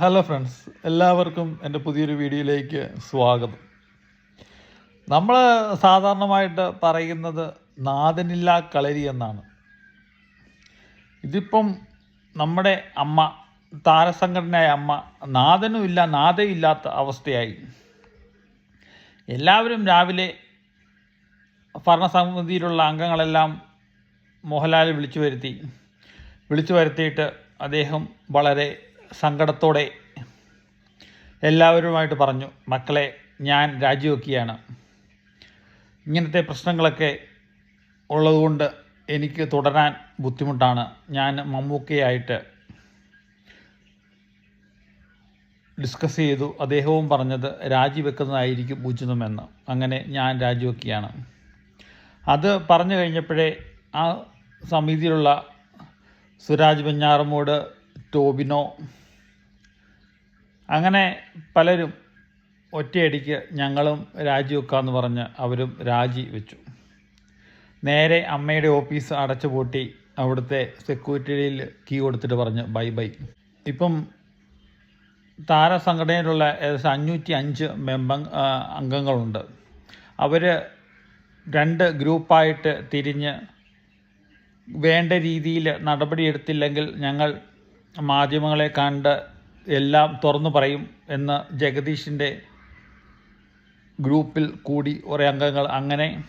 Hello friends എല്ലാവർക്കും എന്റെ പുതിയൊരു വീഡിയോയിലേക്ക് സ്വാഗതം. നമ്മൾ സാധാരണമായിട്ട് പറയുന്നത് നാഥനില്ല കളരി എന്നാണ്. ഇതിപ്പം നമ്മുടെ അമ്മ താരസംഘടനയായ അമ്മ നാഥനും ഇല്ല നാഥയില്ലാത്ത അവസ്ഥയായി. എല്ലാവരും രാവിലെ ഭരണസമിതിയിലുള്ള അംഗങ്ങളെല്ലാം മോഹൻലാൽ വിളിച്ചു വരുത്തി. വിളിച്ചു വരുത്തിയിട്ട് അദ്ദേഹം വളരെ സങ്കടത്തോടെ എല്ലാവരുമായിട്ട് പറഞ്ഞു മക്കളെ ഞാൻ രാജിവെക്കുകയാണ്. ഇങ്ങനത്തെ പ്രശ്നങ്ങളൊക്കെ ഉള്ളതുകൊണ്ട് എനിക്ക് തുടരാൻ ബുദ്ധിമുട്ടാണ്. ഞാൻ മമ്മൂക്കയായിട്ട് ഡിസ്കസ് ചെയ്തു. അദ്ദേഹവും പറഞ്ഞത് രാജിവെക്കുന്നതായിരിക്കും ഉചിതമെന്ന്. അങ്ങനെ ഞാൻ രാജിവെക്കുകയാണ്. അത് പറഞ്ഞു കഴിഞ്ഞപ്പോഴേ ആ സമിതിയിലുള്ള സുരാജ് വെഞ്ഞാറമൂട് ടോബിനോ. അങ്ങനെ പലരും ഒറ്റയടിക്ക് ഞങ്ങളും രാജിവെക്കാമെന്ന് പറഞ്ഞ് അവരും രാജി വെച്ചു. നേരെ അമ്മയുടെ ഓഫീസ് അടച്ചു പൂട്ടി അവിടുത്തെ സെക്യൂരിറ്റിയിൽ കീ കൊടുത്തിട്ട് പറഞ്ഞ് ബൈ ബൈ. ഇപ്പം താരസംഘടനയിലുള്ള ഏകദേശം അഞ്ഞൂറ്റി അഞ്ച് മെമ്പ അംഗങ്ങളുണ്ട്. അവർ രണ്ട് ഗ്രൂപ്പായിട്ട് തിരിഞ്ഞ് വേണ്ട രീതിയിൽ നടപടിയെടുത്തില്ലെങ്കിൽ ഞങ്ങൾ മാധ്യമങ്ങളെ കണ്ട് എല്ലാം തുറന്നു പറയും എന്ന് ജഗദീഷിന്റെ ഗ്രൂപ്പിൽ കൂടി കുറേ അംഗങ്ങൾ അങ്ങനെ.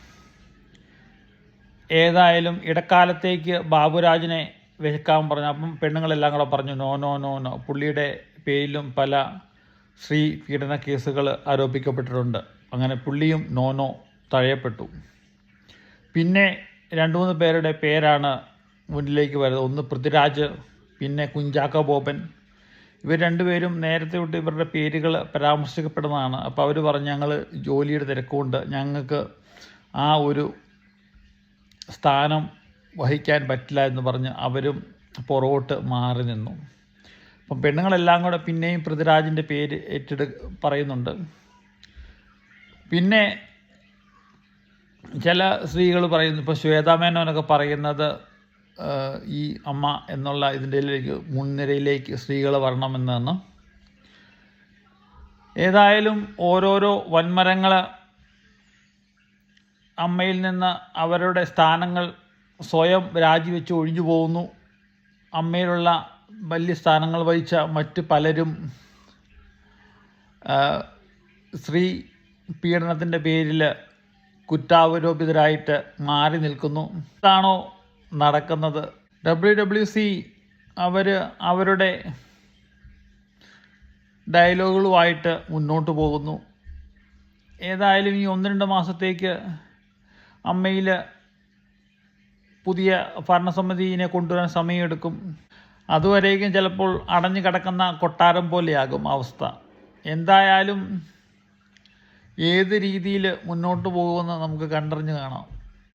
ഏതായാലും ഇടക്കാലത്തേക്ക് ബാബുരാജിനെ വെക്കാൻ പറഞ്ഞു. അപ്പം പെണ്ണുങ്ങളെല്ലാം കൂടെ പറഞ്ഞു നോ നോ നോ നോ. പുള്ളിയുടെ പേരിലും പല സ്ത്രീ പീഡന കേസുകൾ ആരോപിക്കപ്പെട്ടിട്ടുണ്ട്. അങ്ങനെ പുള്ളിയും നോ നോ തഴയപ്പെട്ടു. പിന്നെ രണ്ട് മൂന്ന് പേരുടെ പേരാണ് മുന്നിലേക്ക് വരുന്നത്. ഒന്ന് പൃഥ്വിരാജ് പിന്നെ കുഞ്ചാക്ക ബോബൻ ഇവർ രണ്ടുപേരും നേരത്തെ തൊട്ട് ഇവരുടെ പേരുകൾ പരാമർശിക്കപ്പെടുന്നതാണ്. അപ്പോൾ അവർ പറഞ്ഞു ഞങ്ങൾ ജോലിയുടെ തിരക്കുകൊണ്ട് ഞങ്ങൾക്ക് ആ ഒരു സ്ഥാനം വഹിക്കാൻ പറ്റില്ല എന്ന് പറഞ്ഞ് അവരും പുറകോട്ട് മാറി നിന്നു. അപ്പം പെണ്ണുങ്ങളെല്ലാം കൂടെ പിന്നെയും പൃഥ്വിരാജിന്റെ പേര് ഏറ്റെടു പറയുന്നുണ്ട്. പിന്നെ ചില സ്ത്രീകൾ പറയുന്നു ഇപ്പോൾ ശ്വേതാമേനോനൊക്കെ പറയുന്നത് ഈ അമ്മ എന്നുള്ള ഇതിന്റെ മുൻനിരയിലേക്ക് സ്ത്രീകൾ വരണമെന്നാണ്. ഏതായാലും ഓരോരോ വൻമരങ്ങൾ അമ്മയിൽ നിന്ന് അവരുടെ സ്ഥാനങ്ങൾ സ്വയം രാജിവെച്ച് ഒഴിഞ്ഞു പോകുന്നു. അമ്മയിലുള്ള വലിയ സ്ഥാനങ്ങൾ വഹിച്ച മറ്റ് പലരും സ്ത്രീ പീഡനത്തിന്റെ പേരിൽ കുറ്റാവരോപിതരായിട്ട് മാറി നിൽക്കുന്നു. ഇതാണോ നടക്കുന്നത്. ഡബ്ല്യു ഡബ്ല്യു സി അവർ അവരുടെ ഡയലോഗുകളുമായിട്ട് മുന്നോട്ട് പോകുന്നു. ഏതായാലും ഈ ഒന്ന് രണ്ട് മാസത്തേക്ക് അമ്മയിൽ പുതിയ ഭരണസമിതിയെ കൊണ്ടുവരാൻ സമയമെടുക്കും. അതുവരേക്കും ചിലപ്പോൾ അടഞ്ഞു കിടക്കുന്ന കൊട്ടാരം പോലെയാകും അവസ്ഥ. എന്തായാലും ഏത് രീതിയിൽ മുന്നോട്ട് പോകുമെന്ന് നമുക്ക് കണ്ടറിഞ്ഞ് കാണാം.